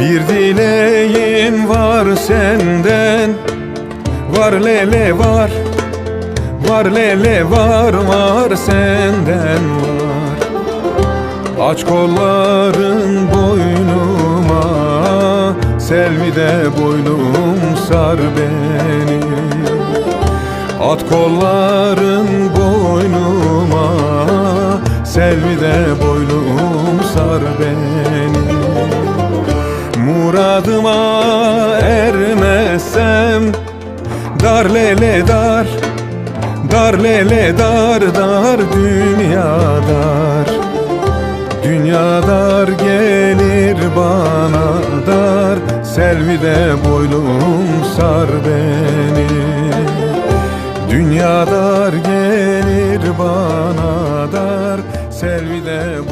Bir dileğim var senden. Var lele var Var lele var var senden var. Aç kolların boynuma Selvi de boynum sar beni. At kolların boynuma Selvi de boynum sar beni Muradıma ermezsem Dar lele dar Dar lele dar dar dünya dar. Dünya dar gelir bana dar Selvi de boynum sar beni. Dünya dar gelir bana dar Selvi de